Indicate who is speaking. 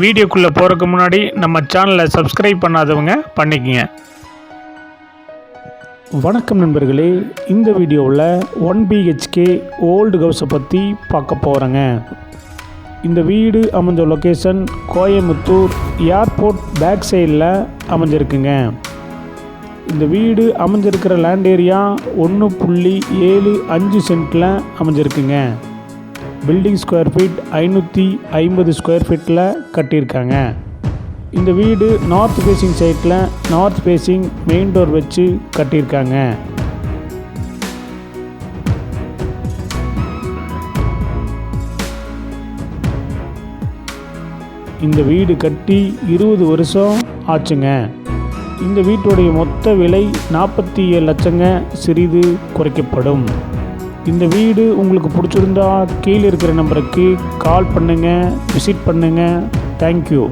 Speaker 1: வீடியோக்குள்ளே போகிறதுக்கு முன்னாடி நம்ம சேனலை சப்ஸ்கிரைப் பண்ணாதவங்க பண்ணிக்கங்க. வணக்கம் நண்பர்களே இந்த வீடியோவில் ஒன் பிஹெச்கே ஓல்டு ஹவுஸை பற்றி பார்க்க போகிறேங்க இந்த வீடு அமைஞ்ச லொக்கேஷன் கோயமுத்தூர் ஏர்போர்ட் பேக் சைடில் அமைஞ்சிருக்குங்க. இந்த வீடு அமைஞ்சிருக்கிற லேண்ட் ஏரியா ஒன்று புள்ளி ஏழு அஞ்சு சென்ட்டில் அமைஞ்சிருக்குங்க. பில்டிங் ஸ்கொயர் ஃபீட் ஐநூற்றி ஐம்பது ஸ்கொயர் ஃபீட்டில் கட்டியிருக்காங்க. இந்த வீடு நார்த் ஃபேஸிங் சைட்டில் நார்த் ஃபேஸிங் மெயின் டோர் வச்சு கட்டியிருக்காங்க. இந்த வீடு கட்டி இருபது வருஷம் ஆச்சுங்க. இந்த வீட்டுடைய மொத்த விலை நாற்பத்தி ஏழு லட்சங்க சிறிது குறைக்கப்படும். இந்த வீடு உங்களுக்கு பிடிச்சிருந்தா கீழே இருக்கிற நம்பருக்கு கால் பண்ணுங்கள் விசிட் பண்ணுங்கள் தேங்க்யூ